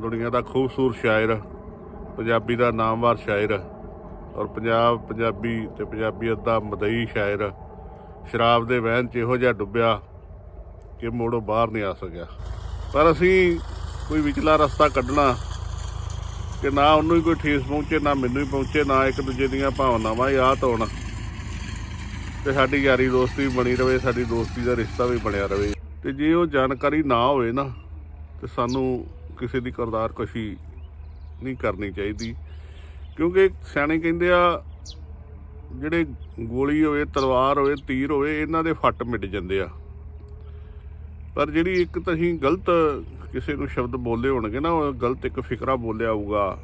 ਦੁਨੀਆ ਦਾ ਖੂਬਸੂਰਤ ਸ਼ਾਇਰ, ਪੰਜਾਬੀ ਦਾ ਨਾਮਵਰ ਸ਼ਾਇਰ ਔਰ ਪੰਜਾਬ ਪੰਜਾਬੀ ਤੇ ਪੰਜਾਬੀਅਤ ਦਾ ਮਦਈ ਸ਼ਾਇਰ। ਸ਼ਰਾਬ ਦੇ ਵਹਿਣ 'ਚ ਇਹੋ ਜਿਹਾ ਡੁੱਬਿਆ ਕਿ ਮੋੜੋਂ ਬਾਹਰ ਨਹੀਂ ਆ ਸਕਿਆ। ਪਰ ਅਸੀਂ ਕੋਈ ਵਿਚਲਾ ਰਸਤਾ ਕੱਢਣਾ ਕਿ ਨਾ ਉਹਨੂੰ ਹੀ ਕੋਈ ਠੇਸ ਪਹੁੰਚੇ, ਨਾ ਮੈਨੂੰ ਹੀ ਪਹੁੰਚੇ, ਨਾ ਇੱਕ ਦੂਜੇ ਦੀਆਂ ਭਾਵਨਾਵਾਂ ਯਾਦ ਹੋਣ। ਤੇ ਸਾਡੀ ਯਾਰੀ ਦੋਸਤੀ ਬਣੀ ਰਵੇ, ਸਾਡੀ ਦੋਸਤੀ ਦਾ ਰਿਸ਼ਤਾ ਵੀ ਬਣਿਆ ਰਵੇ। ਤੇ ਜੇ ਉਹ ਜਾਣਕਾਰੀ ਨਾ ਹੋਵੇ ਨਾ, ਤੇ ਸਾਨੂੰ ਕਿਸੇ ਦੀ ਕਰਦਾਰ ਕਸ਼ੀ ਨਹੀਂ ਕਰਨੀ ਚਾਹੀਦੀ। ਕਿਉਂਕਿ ਸਿਆਣੇ ਕਹਿੰਦੇ ਆ, ਜਿਹੜੇ ਗੋਲੀ ਹੋਵੇ, ਤਲਵਾਰ ਹੋਵੇ, ਤੀਰ ਹੋਵੇ, ਇਹਨਾਂ ਦੇ ਫੱਟ ਮਿਟ ਜਾਂਦੇ ਆ। ਪਰ ਜਿਹੜੀ ਇੱਕ ਤੁਸੀਂ ਗਲਤ ਕਿਸੇ ਨੂੰ ਸ਼ਬਦ ਬੋਲੇ ਹੋਣਗੇ ਨਾ, ਉਹ ਗਲਤ ਇੱਕ ਫਿਕਰਾ ਬੋਲਿਆ ਹੋਊਗਾ,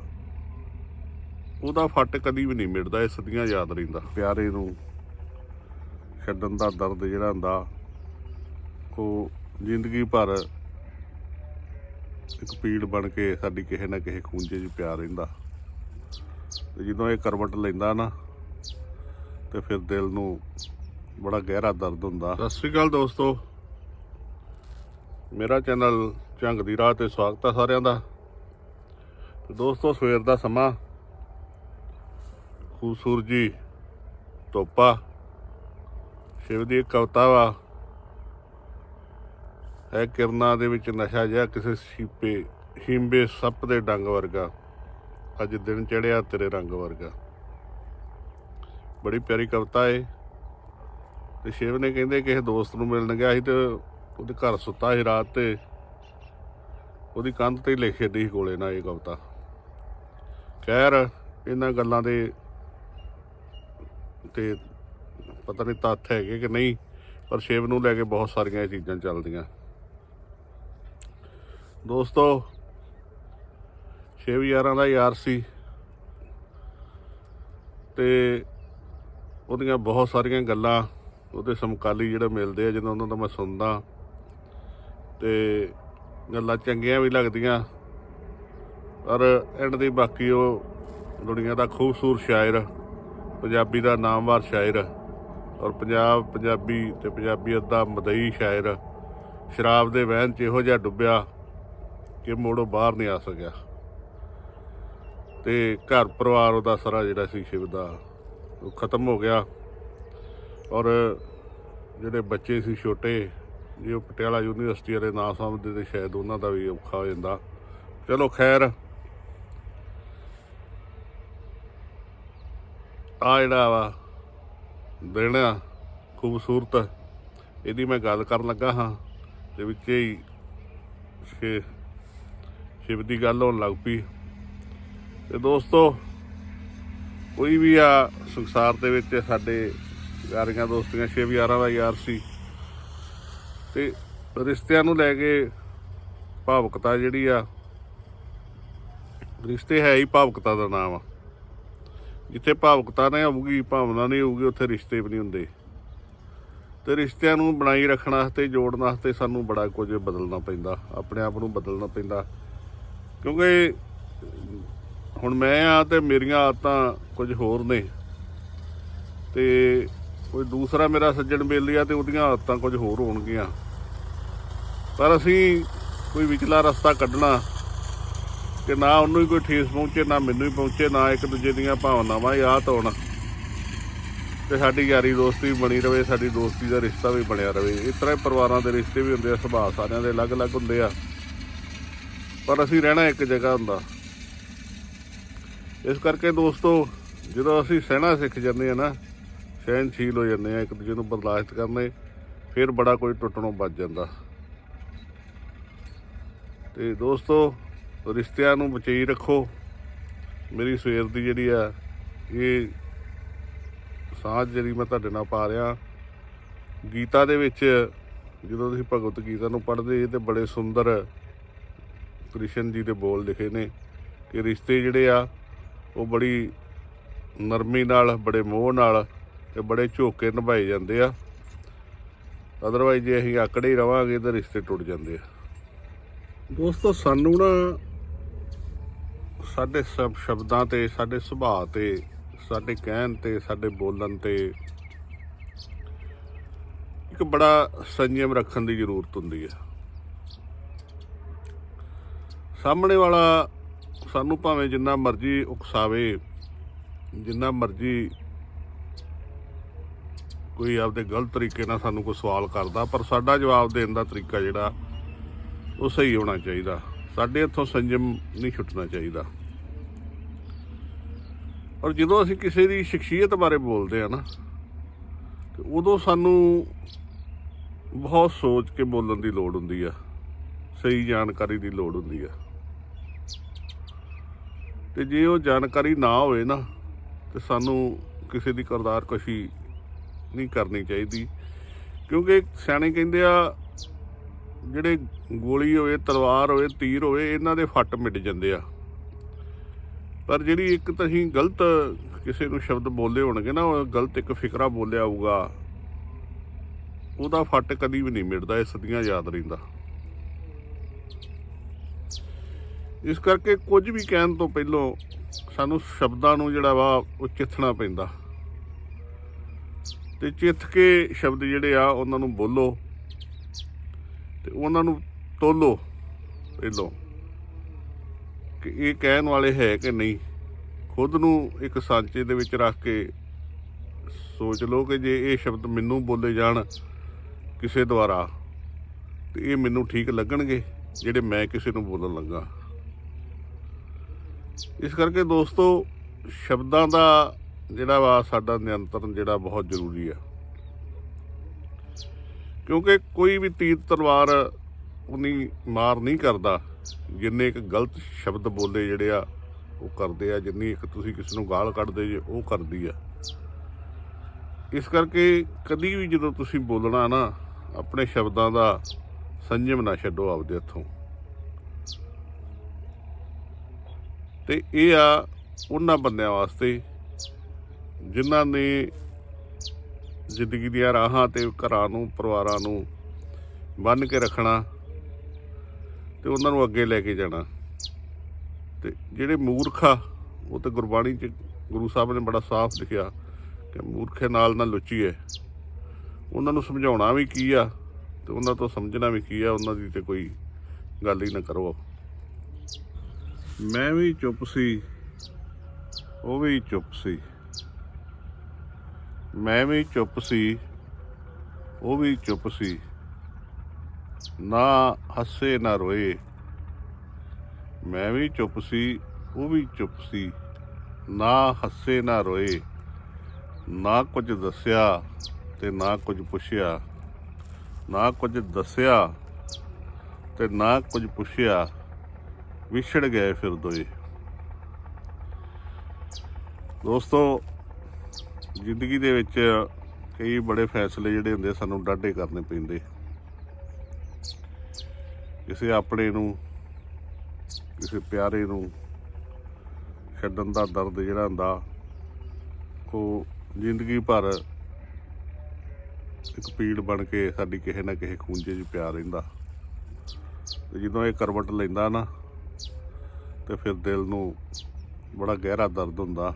ਉਹਦਾ ਫੱਟ ਕਦੀ ਵੀ ਨਹੀਂ ਮਿਟਦਾ, ਇਹ ਸਦੀਆਂ ਯਾਦ ਰਹਿੰਦਾ। ਪਿਆਰੇ ਨੂੰ ਛੱਡਣ ਦਾ ਦਰਦ ਜਿਹੜਾ ਹੁੰਦਾ, ਉਹ ਜ਼ਿੰਦਗੀ ਭਰ ਇੱਕ ਪੀੜ ਬਣ ਕੇ ਸਾਡੀ ਕਿਸੇ ਨਾ ਕਿਸੇ ਖੂੰਜੇ 'ਚ ਪਿਆ ਰਹਿੰਦਾ। ਤੇ ਜਦੋਂ ਇਹ ਕਰਵਟ ਲੈਂਦਾ ਨਾ, ਤੇ ਫਿਰ ਦਿਲ ਨੂੰ ਬੜਾ ਗਹਿਰਾ ਦਰਦ ਹੁੰਦਾ। ਸਤਿ ਸ੍ਰੀ ਅਕਾਲ ਦੋਸਤੋ। ਮੇਰਾ ਚੈਨਲ ਝੰਗ ਦੀ ਰਾਹ ਤੇ ਸਵਾਗਤ ਹੈ ਸਾਰਿਆਂ ਦਾ। ਦੋਸਤੋ, ਸਵੇਰ ਦਾ ਸਮਾਂ ਖੂਬਸੂਰਤ ਜੀ ਤੋਪਾ, ਸ਼ਿਵ ਦੀ ਇੱਕ ਕਵਿਤਾ ਵਾ। ਹੈ ਕਿਰਨਾਂ ਦੇ ਵਿੱਚ ਨਸ਼ਾ ਜਿਹਾ ਕਿਸੇ ਸ਼ੀਪੇ ਹਿੰਬੇ ਸੱਪ ਦੇ ਡੰਗ ਵਰਗਾ। ਅੱਜ ਦਿਨ ਚੜਿਆ ਤੇਰੇ ਰੰਗ ਵਰਗਾ। ਬੜੀ ਪਿਆਰੀ ਕਵਿਤਾ ਏ। ਤੇ ਸ਼ਿਵ ਨੇ ਕਹਿੰਦੇ ਕਿਸੇ ਦੋਸਤ ਨੂੰ ਮਿਲਣ ਗਿਆ ਸੀ ਤੇ ਉਹਦੇ ਘਰ ਸੁੱਤਾ ਸੀ ਰਾਤ ਤੇ। ਉਹਦੀ ਕੰਧ ਤੇ ਲਿਖੇ ਦੀ ਕੋਲੇ ਨਾ ਇਹ ਕਵਿਤਾ। ਖੈਰ, ਇਹਨਾਂ ਗੱਲਾਂ ਦੇ ਤੇ ਪਤਾ ਨਹੀਂ ਤੱਥ ਹੈਗੇ ਕਿ ਨਹੀਂ, ਪਰ ਸ਼ਿਵ ਨੂੰ ਲੈ ਕੇ ਬਹੁਤ ਸਾਰੀਆਂ ਇਹ ਚੀਜ਼ਾਂ ਚੱਲਦੀਆਂ। ਦੋਸਤੋ ਸ਼ਿਵ ਯਾਰਾਂ ਦਾ ਯਾਰ ਸੀ ਤੇ ਉਹਦੀਆਂ ਬਹੁਤ ਸਾਰੀਆਂ ਗੱਲਾਂ ਉਹਦੇ ਸਮਕਾਲੀ ਜਿਹੜੇ ਮਿਲਦੇ ਆ ਜਦੋਂ ਉਹਨਾਂ ਦਾ ਮੈਂ ਸੁਣਦਾ। ਤੇ ਗੱਲਾਂ ਚੰਗੀਆਂ ਵੀ ਲੱਗਦੀਆਂ, ਪਰ ਐਂਡ ਦੀ ਬਾਕੀ ਉਹ ਦੁਨੀਆ ਦਾ ਖੂਬਸੂਰਤ ਸ਼ਾਇਰ, ਪੰਜਾਬੀ ਦਾ ਨਾਮਵਰ ਸ਼ਾਇਰ ਔਰ ਪੰਜਾਬ, ਪੰਜਾਬੀ ਤੇ ਪੰਜਾਬੀਅਤ ਦਾ ਮਦਈ ਸ਼ਾਇਰ, ਸ਼ਰਾਬ ਦੇ ਵਹਿਣ 'ਚ ਇਹੋ ਜਿਹਾ ਡੁੱਬਿਆ। ਕਿ ਮੋੜੋਂ ਬਾਹਰ ਨਹੀਂ ਆ ਸਕਿਆ। ਤੇ ਘਰ ਪਰਿਵਾਰ ਉਹਦਾ ਸਾਰਾ ਜਿਹੜਾ ਸੀ ਸ਼ਿਵ ਦਾ, ਉਹ ਖਤਮ ਹੋ ਗਿਆ। ਔਰ ਜਿਹੜੇ ਬੱਚੇ ਸੀ ਛੋਟੇ ਜੇ ਉਹ ਪਟਿਆਲਾ ਯੂਨੀਵਰਸਿਟੀ ਵਾਲੇ ਨਾਂ ਸਮਝਦੇ ਤੇ ਸ਼ਾਇਦ ਉਹਨਾਂ ਦਾ ਵੀ ਔਖਾ ਹੋ ਜਾਂਦਾ। ਚਲੋ ਖੈਰ। ਆ ਜਿਹੜਾ ਵਾ ਦਿਨ ਆ, ਖੂਬਸੂਰਤ, ਇਹਦੀ ਮੈਂ ਗੱਲ ਕਰਨ ਲੱਗਾ ਹਾਂ ਤੇ ਵਿੱਚ ਹੀ ਸ਼ਿਵ ਦੀ ਗੱਲ ਹੋਣ ਲੱਗ ਪਈ। ਤੇ ਦੋਸਤੋ, ਕੋਈ ਵੀ ਆ ਸੰਸਾਰ ਦੇ ਵਿੱਚ ਸਾਡੇ ਯਾਰੀਆਂ ਦੋਸਤੀਆਂ, ਸ਼ਿਵ ਯਾਰਾਂ ਦਾ ਯਾਰ ਸੀ। ਤੇ ਰਿਸ਼ਤਿਆਂ ਨੂੰ ਲੈ ਕੇ ਭਾਵਕਤਾ ਜਿਹੜੀ ਆ, ਰਿਸ਼ਤੇ ਹੈ ਹੀ ਭਾਵੁਕਤਾ ਦਾ ਨਾਮ ਆ। ਜਿੱਥੇ ਭਾਵੁਕਤਾ ਨਹੀਂ ਹੋਊਗੀ, ਭਾਵਨਾ ਨਹੀਂ ਹੋਊਗੀ, ਉੱਥੇ ਰਿਸ਼ਤੇ ਵੀ ਨਹੀਂ ਹੁੰਦੇ। ਤੇ ਰਿਸ਼ਤਿਆਂ ਨੂੰ ਬਣਾਈ ਰੱਖਣ ਵਾਸਤੇ, ਜੋੜਨ ਵਾਸਤੇ ਸਾਨੂੰ ਬੜਾ ਕੁਝ ਬਦਲਣਾ ਪੈਂਦਾ, ਆਪਣੇ ਆਪ ਨੂੰ ਬਦਲਣਾ ਪੈਂਦਾ। ਕਿਉਂਕਿ ਹੁਣ ਮੈਂ ਆ ਤੇ ਮੇਰੀਆਂ ਆਦਤਾਂ ਕੁਝ ਹੋਰ ਨੇ ਤੇ ਕੋਈ ਦੂਸਰਾ ਮੇਰਾ ਸੱਜਣ ਮਿਲ ਆ ਤੇ ਉਹਦੀਆਂ ਆਦਤਾਂ ਕੁਝ ਹੋਰ ਹੋਣਗੀਆਂ। ਪਰ ਅਸੀਂ ਕੋਈ ਵਿਚਲਾ ਰਸਤਾ ਕੱਢਣਾ ਕਿ ਨਾ ਉਹਨੂੰ ਹੀ ਕੋਈ ਠੇਸ ਪਹੁੰਚੇ, ਨਾ ਮੈਨੂੰ ਹੀ ਪਹੁੰਚੇ, ਨਾ ਇੱਕ ਦੂਜੇ ਦੀਆਂ ਭਾਵਨਾਵਾਂ ਯਾਦ ਹੋਣ ਤੇ ਸਾਡੀ ਯਾਰੀ ਦੋਸਤੀ ਬਣੀ ਰਵੇ, ਸਾਡੀ ਦੋਸਤੀ ਦਾ ਰਿਸ਼ਤਾ ਵੀ ਬਣਿਆ ਰਵੇ। ਇਸ ਤਰ੍ਹਾਂ ਹੀ ਪਰਿਵਾਰਾਂ ਦੇ ਰਿਸ਼ਤੇ ਵੀ ਹੁੰਦੇ ਆ, ਸੁਭਾਅ ਸਾਰਿਆਂ ਦੇ ਅਲੱਗ-ਅਲੱਗ ਹੁੰਦੇ ਆ। ਪਰ ਅਸੀਂ ਰਹਿਣਾ ਇੱਕ ਜਗ੍ਹਾ ਹੁੰਦਾ। ਇਸ ਕਰਕੇ ਦੋਸਤੋ, ਜਦੋਂ ਅਸੀਂ ਸਹਿਣਾ ਸਿੱਖ ਜਾਂਦੇ ਆ ਨਾ ਸਹਿਨਸ਼ੀਲ ਹੋ ਜਾਂਦੇ ਆ ਇੱਕ ਦੂਜੇ ਨੂੰ ਬਰਦਾਸ਼ਤ ਕਰਨੇ, ਫਿਰ ਬੜਾ ਕੋਈ ਟੁੱਟਣੋਂ ਬਚ ਜਾਂਦਾ। ਤੇ ਦੋਸਤੋ, ਰਿਸ਼ਤਿਆਂ ਨੂੰ ਬਚਾਈ ਰੱਖੋ। ਮੇਰੀ ਸਵੇਰ ਦੀ ਜਿਹੜੀ ਆ, ਇਹ ਸਾਂਝ ਜਿਹੜੀ ਮੈਂ ਤੁਹਾਡੇ ਨਾਲ ਪਾ ਰਿਹਾ, ਗੀਤਾ ਦੇ ਵਿੱਚ ਜਦੋਂ ਤੁਸੀਂ ਭਗਵਤ ਗੀਤਾ ਨੂੰ ਪੜ੍ਹਦੇ ਤੇ ਬੜੇ ਸੁੰਦਰ ਕ੍ਰਿਸ਼ਨ ਜੀ ਦੇ ਬੋਲ ਲਿਖੇ ਨੇ ਕਿ ਰਿਸ਼ਤੇ ਜਿਹੜੇ ਆ, ਉਹ ਬੜੀ ਨਰਮੀ ਨਾਲ, ਬੜੇ ਮੋਹ ਨਾਲ ਤੇ ਬੜੇ ਝੋਕੇ ਨਿਭਾਏ ਜਾਂਦੇ ਆ। ਅਦਰਵਾਈਜ਼ ਜੇ ਅਸੀਂ ਆਕੜੇ ਹੀ ਰਵਾਂਗੇ ਤਾਂ ਰਿਸ਼ਤੇ ਟੁੱਟ ਜਾਂਦੇ ਆ। ਦੋਸਤੋ, ਸਾਨੂੰ ਨਾ ਸਾਡੇ ਸਭ ਸ਼ਬਦਾਂ ਤੇ, ਸਾਡੇ ਸੁਭਾਅ ਤੇ, ਸਾਡੇ ਕਹਿਣ ਤੇ, ਸਾਡੇ ਬੋਲਣ ਤੇ ਇੱਕ ਬੜਾ ਸੰਯਮ ਰੱਖਣ ਦੀ ਜ਼ਰੂਰਤ ਹੁੰਦੀ ਹੈ ਸਾਹਮਣੇ ਵਾਲਾ ਸਾਨੂੰ ਭਾਵੇਂ ਜਿੰਨਾ ਮਰਜ਼ੀ ਉਕਸਾਵੇ, ਜਿੰਨਾ ਮਰਜ਼ੀ ਕੋਈ ਆਪਦੇ ਗਲਤ ਤਰੀਕੇ ਨਾਲ ਸਾਨੂੰ ਕੋਈ ਸਵਾਲ ਕਰਦਾ, ਪਰ ਸਾਡਾ ਜਵਾਬ ਦੇਣ ਦਾ ਤਰੀਕਾ ਜਿਹੜਾ, ਉਹ ਸਹੀ ਹੋਣਾ ਚਾਹੀਦਾ। ਸਾਡੇ ਇੱਥੋਂ ਸੰਜਮ ਨਹੀਂ ਛੁੱਟਣਾ ਚਾਹੀਦਾ। ਔਰ ਜਦੋਂ ਅਸੀਂ ਕਿਸੇ ਦੀ ਸ਼ਖਸੀਅਤ ਬਾਰੇ ਬੋਲਦੇ ਆ ਨਾ, ਤੇ ਉਦੋਂ ਸਾਨੂੰ ਬਹੁਤ ਸੋਚ ਕੇ ਬੋਲਣ ਦੀ ਲੋੜ ਹੁੰਦੀ ਆ, ਸਹੀ ਜਾਣਕਾਰੀ ਦੀ ਲੋੜ ਹੁੰਦੀ ਆ। ਤੇ ਜੇ ਉਹ ਜਾਣਕਾਰੀ ਨਾ ਹੋਵੇ ਨਾ, ਤੇ ਸਾਨੂੰ ਕਿਸੇ ਦੀ ਕਰਦਾਰ ਕਸ਼ੀ ਨਹੀਂ ਕਰਨੀ ਚਾਹੀਦੀ। ਕਿਉਂਕਿ ਸਿਆਣੇ ਕਹਿੰਦੇ ਆ, ਜਿਹੜੇ ਗੋਲੀ ਹੋਵੇ, ਤਲਵਾਰ ਹੋਵੇ, ਤੀਰ ਹੋਵੇ, ਇਹਨਾਂ ਦੇ ਫੱਟ ਮਿਟ ਜਾਂਦੇ ਆ। ਪਰ ਜਿਹੜੀ ਇੱਕ ਤੁਸੀਂ ਗਲਤ ਕਿਸੇ ਨੂੰ ਸ਼ਬਦ ਬੋਲੇ ਹੋਣਗੇ ਨਾ, ਉਹ ਗਲਤ ਇੱਕ ਫਿਕਰਾ ਬੋਲਿਆ ਹੋਊਗਾ, ਉਹਦਾ ਫੱਟ ਕਦੀ ਵੀ ਨਹੀਂ ਮਿਟਦਾ, ਇਹ ਸਦੀਆਂ ਯਾਦ ਰਹਿੰਦਾ। ਇਸ ਕਰਕੇ ਕੁਝ ਵੀ ਕਹਿਣ ਤੋਂ ਪਹਿਲਾਂ ਸਾਨੂੰ ਸ਼ਬਦਾਂ ਨੂੰ ਜਿਹੜਾ ਵਾ ਉਹ ਚਿੱਥਣਾ ਪੈਂਦਾ। ਤੇ ਚਿੱਥ ਕੇ ਸ਼ਬਦ ਜਿਹੜੇ ਆ ਉਹਨਾਂ ਨੂੰ ਬੋਲੋ ਤੇ ਉਹਨਾਂ ਨੂੰ ਤੋਲੋ ਪਹਿਲੋਂ ਕਿ ਇਹ ਕਹਿਣ ਵਾਲੇ ਹੈ ਕਿ ਨਹੀਂ। ਖੁਦ ਨੂੰ ਇੱਕ ਸਾਂਚੇ ਦੇ ਵਿੱਚ ਰੱਖ ਕੇ ਸੋਚ ਲਓ ਕਿ ਜੇ ਇਹ ਸ਼ਬਦ ਮੈਨੂੰ ਬੋਲੇ ਜਾਣ ਕਿਸੇ ਦੁਆਰਾ ਤੇ ਇਹ ਮੈਨੂੰ ਠੀਕ ਲੱਗਣਗੇ ਜਿਹੜੇ ਮੈਂ ਕਿਸੇ ਨੂੰ ਬੋਲਣ ਲੱਗਾ। ਇਸ ਕਰਕੇ ਦੋਸਤੋ, ਸ਼ਬਦਾਂ ਦਾ ਜਿਹੜਾ ਵਾ ਸਾਡਾ ਨਿਯੰਤਰਣ ਜਿਹੜਾ ਬਹੁਤ ਜ਼ਰੂਰੀ ਆ। ਕਿਉਂਕਿ ਕੋਈ ਵੀ ਤੀਰ ਤਲਵਾਰ ਉਨੀ ਮਾਰ ਨਹੀਂ ਕਰਦਾ, ਜਿੰਨੇ ਇੱਕ ਗਲਤ ਸ਼ਬਦ ਬੋਲੇ ਜਿਹੜੇ ਆ, ਉਹ ਕਰਦੇ ਆ, ਜਿੰਨੀ ਇੱਕ ਤੁਸੀਂ ਕਿਸੇ ਨੂੰ ਗਾਲ ਕੱਢਦੇ ਜੇ, ਉਹ ਕਰਦੀ ਆ। ਇਸ ਕਰਕੇ ਕਦੀ ਵੀ ਜਦੋਂ ਤੁਸੀਂ ਬੋਲਣਾ ਨਾ, ਆਪਣੇ ਸ਼ਬਦਾਂ ਦਾ ਸੰਜਮ ਨਾ ਛੱਡੋ ਆਪਦੇ ਹੱਥੋਂ। ਤੇ ਇਹ ਆ ਉਹਨਾਂ ਬੰਦਿਆਂ ਵਾਸਤੇ ਜਿਨ੍ਹਾਂ ਨੇ ਜ਼ਿੰਦਗੀ ਦੀਆਂ ਰਾਹਾਂ ਤੇ ਘਰਾਂ ਨੂੰ, ਪਰਿਵਾਰਾਂ ਨੂੰ ਬੰਨ ਕੇ ਰੱਖਣਾ ਤੇ ਉਹਨਾਂ ਨੂੰ ਅੱਗੇ ਲੈ ਕੇ ਜਾਣਾ। ਤੇ ਜਿਹੜੇ ਮੂਰਖ ਆ, ਉਹ ਤੇ ਗੁਰਬਾਣੀ ਚ ਗੁਰੂ ਸਾਹਿਬ ਨੇ ਬੜਾ ਸਾਫ਼ ਲਿਖਿਆ ਕਿ ਮੂਰਖੇ ਨਾਲ ਨਾ ਲੁੱਚੀਏ। ਉਹਨਾਂ ਨੂੰ ਸਮਝਾਉਣਾ ਵੀ ਕੀ ਆ ਤੇ ਉਹਨਾਂ ਤੋਂ ਸਮਝਣਾ ਵੀ ਕੀ ਆ, ਉਹਨਾਂ ਦੀ ਤੇ ਕੋਈ ਗੱਲ ਹੀ ਨਾ ਕਰੋ। ਮੈਂ ਵੀ ਚੁੱਪ ਸੀ। ਉਹ ਵੀ ਚੁੱਪ ਸੀ। ਮੈਂ ਵੀ ਚੁੱਪ ਸੀ। ਉਹ ਵੀ ਚੁੱਪ ਸੀ। ਨਾ ਹੱਸੇ, ਨਾ ਰੋਏ। ਮੈਂ ਵੀ ਚੁੱਪ ਸੀ। ਉਹ ਵੀ ਚੁੱਪ ਸੀ। ਨਾ ਹੱਸੇ, ਨਾ ਰੋਏ। ਨਾ ਕੁਝ ਦੱਸਿਆ ਤੇ ਨਾ ਕੁਝ ਪੁੱਛਿਆ। ਨਾ ਕੁਝ ਦੱਸਿਆ ਤੇ ਨਾ ਕੁਝ ਪੁੱਛਿਆ। ਵਿਛੜ ਗਏ ਫਿਰ ਦੋਏ। ਦੋਸਤੋ, ਜ਼ਿੰਦਗੀ ਦੇ ਵਿੱਚ ਕਈ ਬੜੇ ਫੈਸਲੇ ਜਿਹੜੇ ਹੁੰਦੇ ਸਾਨੂੰ ਡਾਢੇ ਕਰਨੇ ਪੈਂਦੇ। ਕਿਸੇ ਆਪਣੇ ਨੂੰ, ਕਿਸੇ ਪਿਆਰੇ ਨੂੰ ਛੱਡਣ ਦਾ ਦਰਦ ਜਿਹੜਾ ਹੁੰਦਾ, ਉਹ ਜ਼ਿੰਦਗੀ ਭਰ ਇੱਕ ਪੀੜ ਬਣ ਕੇ ਸਾਡੀ ਕਿਸੇ ਨਾ ਕਿਸੇ ਖੂੰਜੇ 'ਚ ਪਿਆ ਰਹਿੰਦਾ। ਤੇ ਜਦੋਂ ਇਹ ਕਰਵਟ ਲੈਂਦਾ ਨਾ ਤੇ ਫਿਰ ਦਿਲ ਨੂੰ ਬੜਾ ਗਹਿਰਾ ਦਰਦ ਹੁੰਦਾ।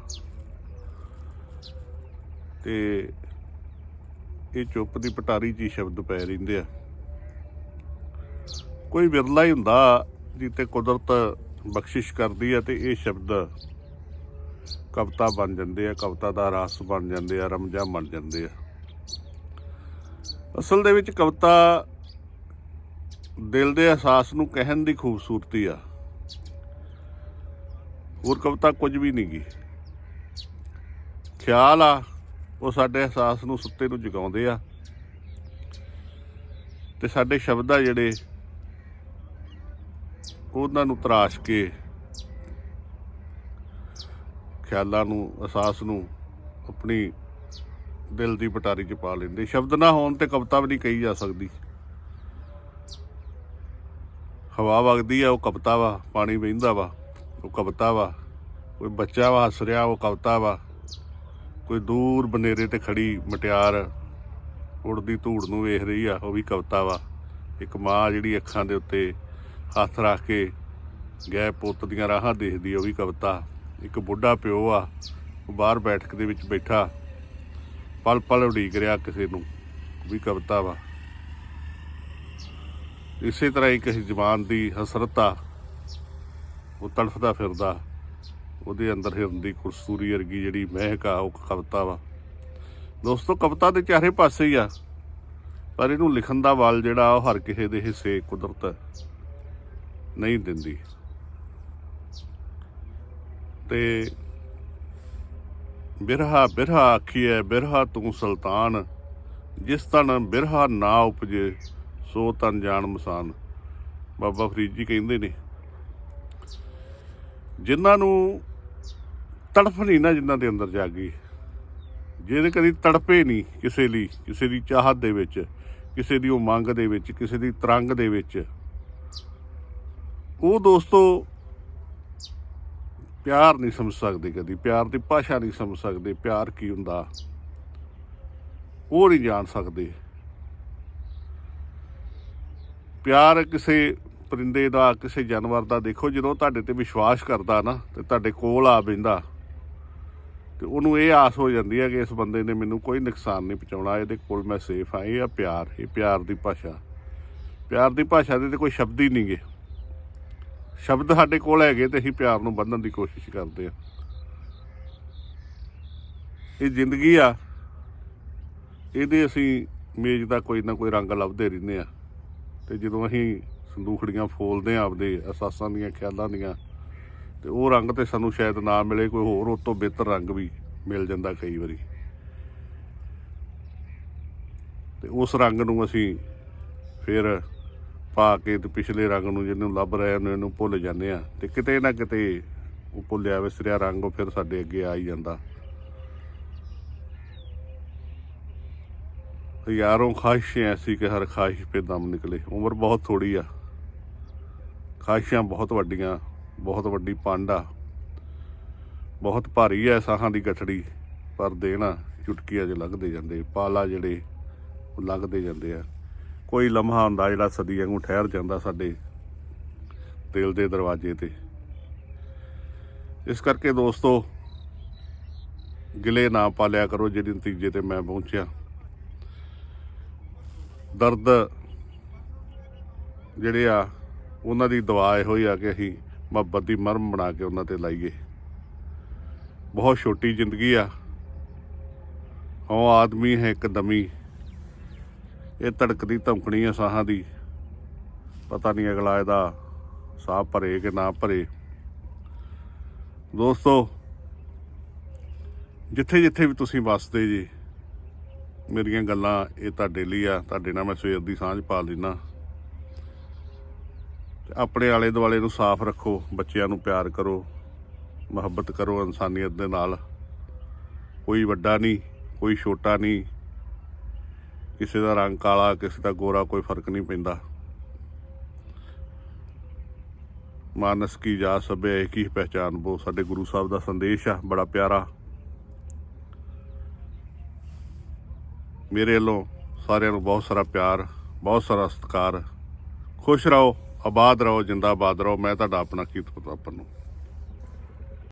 ਤੇ ਇਹ ਚੁੱਪ ਦੀ ਪਟਾਰੀ 'ਚ ਹੀ ਸ਼ਬਦ ਪੈ ਰਹਿੰਦੇ ਆ। ਕੋਈ ਵਿਰਲਾ ਹੀ ਹੁੰਦਾ ਜਿੱਤੇ ਕੁਦਰਤ ਬਖਸ਼ਿਸ਼ ਕਰਦੀ ਆ ਤੇ ਇਹ ਸ਼ਬਦ ਕਵਿਤਾ ਬਣ ਜਾਂਦੇ ਆ, ਕਵਿਤਾ ਦਾ ਰਸ ਬਣ ਜਾਂਦੇ ਆ, ਰਮਜਾ ਬਣ ਜਾਂਦੇ ਆ। ਅਸਲ ਦੇ ਵਿੱਚ ਕਵਿਤਾ ਦਿਲ ਦੇ ਅਹਿਸਾਸ ਨੂੰ ਕਹਿਣ ਦੀ ਖੂਬਸੂਰਤੀ ਆ। ਹੋਰ ਕਵਿਤਾ ਕੁਝ ਵੀ ਨਹੀਂ ਗੀ ਖਿਆਲ ਆ, ਉਹ ਸਾਡੇ ਅਹਿਸਾਸ ਨੂੰ ਸੁੱਤੇ ਨੂੰ ਜਗਾਉਂਦੇ ਆ। ਤੇ ਸਾਡੇ ਸ਼ਬਦ ਆ ਜਿਹੜੇ, ਉਹਨਾਂ ਨੂੰ ਤਰਾਸ਼ ਕੇ ਖਿਆਲਾਂ ਨੂੰ, ਅਹਿਸਾਸ ਨੂੰ ਆਪਣੀ ਦਿਲ ਦੀ ਪਟਾਰੀ 'ਚ ਪਾ ਲੈਂਦੇ। ਸ਼ਬਦ ਨਾ ਹੋਣ ਤੇ ਕਵਿਤਾ ਵੀ ਨਹੀਂ ਕਹੀ ਜਾ ਸਕਦੀ। ਹਵਾ ਵਗਦੀ ਆ, ਉਹ ਕਵਿਤਾ ਵਾ, ਪਾਣੀ ਵਹਿੰਦਾ ਵਾ। ਉਹ ਕਵਿਤਾ ਵਾ, ਕੋਈ ਬੱਚਾ ਵਾ, ਹੱਸ ਰਿਹਾ, ਉਹ ਕਵਿਤਾ ਵਾ। ਕੋਈ ਦੂਰ ਬਨੇਰੇ ਤੇ ਖੜੀ ਮਟਿਆਰ ਉੜਦੀ ਧੂੜ ਨੂੰ ਵੇਖ ਰਹੀ ਆ, ਉਹ ਵੀ ਕਵਿਤਾ ਵਾ। ਇੱਕ ਮਾਂ ਜਿਹੜੀ ਅੱਖਾਂ ਦੇ ਉੱਤੇ ਹੱਥ ਰੱਖ ਕੇ ਗਏ ਪੁੱਤ ਦੀਆਂ ਰਾਹਾਂ ਦੇਖਦੀ ਉਹ ਵੀ ਕਵਿਤਾ। ਇੱਕ ਬੁੱਢਾ ਪਿਓ ਆ, ਉਹ ਬਾਹਰ ਬੈਠਕ ਦੇ ਵਿੱਚ ਬੈਠਾ ਪਲ ਪਲ ਉਡੀਕ ਰਿਹਾ ਕਿਸੇ ਨੂੰ, ਉਹ ਵੀ ਕਵਿਤਾ ਵਾ। ਇਸੇ ਤਰ੍ਹਾਂ ਹੀ ਕਿਸੇ ਜ਼ਬਾਨ ਦੀ ਹਸਰਤ ਆ ਉਹ ਤੜਫਦਾ ਫਿਰਦਾ। ਉਹਦੇ ਅੰਦਰ ਹਿਰਨ ਦੀ ਕੁਰਸੂਰੀ ਵਰਗੀ ਜਿਹੜੀ ਮਹਿਕ ਆ, ਉਹ ਕਵਿਤਾ ਵਾ। ਦੋਸਤੋ, ਕਵਿਤਾ ਦੇ ਚਾਰੇ ਪਾਸੇ ਹੀ ਆ। ਪਰ ਇਹਨੂੰ ਲਿਖਣ ਦਾ ਵੱਲ ਜਿਹੜਾ, ਉਹ ਹਰ ਕਿਸੇ ਦੇ ਹਿੱਸੇ ਕੁਦਰਤ ਨਹੀਂ ਦਿੰਦੀ। ਤੇ ਬਿਰਹਾ ਬਿਰਹਾ ਆਖੀਐ, ਬਿਰਹਾ ਤੂੰ ਸੁਲਤਾਨ। ਜਿਸ ਤਨ ਬਿਰਹਾ ਨਾ ਉਪਜੇ, ਸੋ ਤਨ ਜਾਣ ਮਸਾਨ। ਬਾਬਾ ਫਰੀਦ ਜੀ ਕਹਿੰਦੇ ਨੇ ਜਿਨ੍ਹਾਂ ਨੂੰ ਤੜਫ ਨਹੀਂ ਨਾ ਜਿਨ੍ਹਾਂ ਦੇ ਅੰਦਰ ਜਾਗੀ। ਜਿਹਦੇ ਕਦੀ ਤੜਪੇ ਨਹੀਂ ਕਿਸੇ ਲਈ, ਕਿਸੇ ਦੀ ਚਾਹਤ ਦੇ ਵਿੱਚ, ਕਿਸੇ ਦੀ ਉਹ ਮੰਗ ਦੇ ਵਿੱਚ, ਕਿਸੇ ਦੀ ਤਰੰਗ ਦੇ ਵਿੱਚ। ਉਹ ਦੋਸਤੋ ਪਿਆਰ ਨਹੀਂ ਸਮਝ ਸਕਦੇ ਕਦੀ, ਪਿਆਰ ਦੀ ਭਾਸ਼ਾ ਨਹੀਂ ਸਮਝ ਸਕਦੇ, ਪਿਆਰ ਕੀ ਹੁੰਦਾ? ਉਹ ਨਹੀਂ ਜਾਣ ਸਕਦੇ। ਪਿਆਰ ਕਿਸੇ ਪਰਿੰਦੇ ਦਾ, ਕਿਸੇ ਜਾਨਵਰ ਦਾ ਦੇਖੋ, ਜਦੋਂ ਤੁਹਾਡੇ ਤੇ ਵਿਸ਼ਵਾਸ ਕਰਦਾ ਨਾ, ਤੇ ਤੁਹਾਡੇ ਕੋਲ ਆ ਬੈਂਦਾ, ਤੇ ਉਹਨੂੰ ਇਹ ਆਸ ਹੋ ਜਾਂਦੀ ਹੈ ਕਿ ਇਸ ਬੰਦੇ ਨੇ ਮੈਨੂੰ ਕੋਈ ਨੁਕਸਾਨ ਨਹੀਂ ਪਹੁੰਚਾਉਣਾ, ਇਹਦੇ ਕੋਲ ਮੈਂ ਸੇਫ ਆ ਇਹ ਆ ਪਿਆਰ, ਇਹ ਪਿਆਰ ਦੀ ਭਾਸ਼ਾ। ਪਿਆਰ ਦੀ ਭਾਸ਼ਾ ਦੇ ਤੇ ਕੋਈ ਸ਼ਬਦ ਹੀ ਨਹੀਂਗੇ ਸ਼ਬਦ ਸਾਡੇ ਕੋਲ ਹੈਗੇ ਤੇ ਅਸੀਂ ਪਿਆਰ ਨੂੰ ਬੰਨਣ ਦੀ ਕੋਸ਼ਿਸ਼ ਕਰਦੇ ਆ ਇਹ ਜ਼ਿੰਦਗੀ ਆ, ਇਹਦੇ ਅਸੀਂ ਮੇਜ਼ ਦਾ ਕੋਈ ਨਾ ਕੋਈ ਰੰਗ ਲੱਭਦੇ ਰਹਿੰਦੇ ਆ ਤੇ ਜਦੋਂ ਅਸੀਂ ਸੰਦੂਖੜੀਆਂ ਫੋਲਦੇ ਆ ਆਪਦੇ ਅਸਾਸਾਂ ਦੀਆਂ, ਖਿਆਲਾਂ ਦੀਆਂ। ਤੇ ਉਹ ਰੰਗ ਤੇ ਸਾਨੂੰ ਸ਼ਾਇਦ ਨਾ ਮਿਲੇ, ਕੋਈ ਹੋਰ ਉਸ ਤੋਂ ਬਿਹਤਰ ਰੰਗ ਵੀ ਮਿਲ ਜਾਂਦਾ ਕਈ ਵਾਰੀ। ਤੇ ਉਸ ਰੰਗ ਨੂੰ ਅਸੀਂ ਫਿਰ ਪਾ ਕੇ ਤੇ ਪਿਛਲੇ ਰੰਗ ਨੂੰ ਜਿਹਨੂੰ ਲੱਭ ਰਹੇ ਉਹਨੂੰ ਇਹਨੂੰ ਭੁੱਲ ਜਾਂਦੇ ਆ। ਤੇ ਕਿਤੇ ਨਾ ਕਿਤੇ ਉਹ ਭੁੱਲਿਆ ਵਿਸਰਿਆ ਰੰਗ ਉਹ ਫਿਰ ਸਾਡੇ ਅੱਗੇ ਆ ਹੀ ਜਾਂਦਾ। ਯਾਰੋਂ ਖ਼ਾਹਿਸ਼ ਐਸੀ ਕਿ ਹਰ ਖਾਹਿਸ਼ 'ਤੇ ਦਮ ਨਿਕਲੇ। ਉਮਰ ਬਹੁਤ ਥੋੜੀ ਆ। ਖਾਹਿਸ਼ਾਂ ਬਹੁਤ ਵੱਡੀਆਂ, ਬਹੁਤ ਵੱਡੀ ਪੰਡ ਆ। ਬਹੁਤ ਭਾਰੀ ਐ ਸਾਹਾਂ ਦੀ ਗਠੜੀ ਪਰ ਦੇਣਾ ਚੁਟਕੀਆਂ 'ਚ ਲੱਗਦੇ ਜਾਂਦੇ, ਪਾਲਾ ਜਿਹੜੇ ਉਹ ਲੱਗਦੇ ਜਾਂਦੇ ਆ। ਕੋਈ ਲਮਹਾ ਹੁੰਦਾ ਜਿਹੜਾ ਸਦੀ ਵਾਂਗੂ ਠਹਿਰ ਜਾਂਦਾ ਸਾਡੇ ਦਿਲ ਦੇ ਦਰਵਾਜ਼ੇ ਤੇ। ਇਸ ਕਰਕੇ ਦੋਸਤੋ, ਗਿਲੇ ਨਾ ਪਾਲਿਆ ਕਰੋ ਜਿਹੜੇ ਨਤੀਜੇ ਤੇ ਮੈਂ ਪਹੁੰਚਿਆ। ਦਰਦ ਜਿਹੜੇ ਆ ਉਹਨਾਂ ਦੀ ਦਵਾ ਇਹੋ ਹੀ ਆ ਕਿ ਅਸੀਂ ਮੁਹੱਬਤ ਦੀ ਮਰਮ ਬਣਾ ਕੇ ਉਹਨਾਂ ਤੇ ਲਾਈਏ। ਬਹੁਤ ਛੋਟੀ ਜ਼ਿੰਦਗੀ ਆ। ਉਹ ਆਦਮੀ ਹੈ ਇੱਕ ਦਮੀ। ਇਹ ਧੜਕਦੀ ਧਮਕਣੀ ਆ ਸਾਹਾਂ ਦੀ। ਪਤਾ ਨਹੀਂ ਅਗਲਾ ਇਹਦਾ ਸਾਹ ਭਰੇ ਕਿ ਨਾ ਭਰੇ। ਦੋਸਤੋ ਜਿੱਥੇ ਜਿੱਥੇ ਵੀ ਤੁਸੀਂ ਵਸਦੇ ਜੀ, ਮੇਰੀਆਂ ਗੱਲਾਂ ਇਹ ਤੁਹਾਡੇ ਲਈ ਆ। ਤੁਹਾਡੇ ਨਾਲ ਮੈਂ ਸਵੇਰ ਦੀ ਸਾਂਝ ਪਾ ਲੈਣਾ ਆਪਣੇ ਆਲੇ ਦੁਆਲੇ ਨੂੰ ਸਾਫ਼ ਰੱਖੋ, ਬੱਚਿਆਂ ਨੂੰ ਪਿਆਰ ਕਰੋ, ਮੁਹੱਬਤ ਕਰੋ ਇਨਸਾਨੀਅਤ ਦੇ ਨਾਲ। ਕੋਈ ਵੱਡਾ ਨਹੀਂ, ਕੋਈ ਛੋਟਾ ਨਹੀਂ। ਕਿਸੇ ਦਾ ਰੰਗ ਕਾਲਾ, ਕਿਸੇ ਦਾ ਗੋਰਾ ਕੋਈ ਫ਼ਰਕ ਨਹੀਂ ਪੈਂਦਾ। ਮਾਨਸ ਕੀ ਜਾ ਸਭੇ ਇੱਕ ਹੀ ਪਹਿਚਾਨ? ਬੋ, ਸਾਡੇ ਗੁਰੂ ਸਾਹਿਬ ਦਾ ਸੰਦੇਸ਼ ਆ, ਬੜਾ ਪਿਆਰਾ। ਮੇਰੇ ਵੱਲੋਂ ਸਾਰਿਆਂ ਨੂੰ ਬਹੁਤ ਸਾਰਾ ਪਿਆਰ, ਬਹੁਤ ਸਾਰਾ ਸਤਿਕਾਰ। ਖੁਸ਼ ਰਹੋ। ਆਬਾਦ ਰਹੋ ਜਿੰਦਾਬਾਦ ਰਹੋ। ਮੈਂ ਤੁਹਾਡਾ ਆਪਣਾ ਕੀਰਤ ਪ੍ਰਤਾਪਨ ਨੂੰ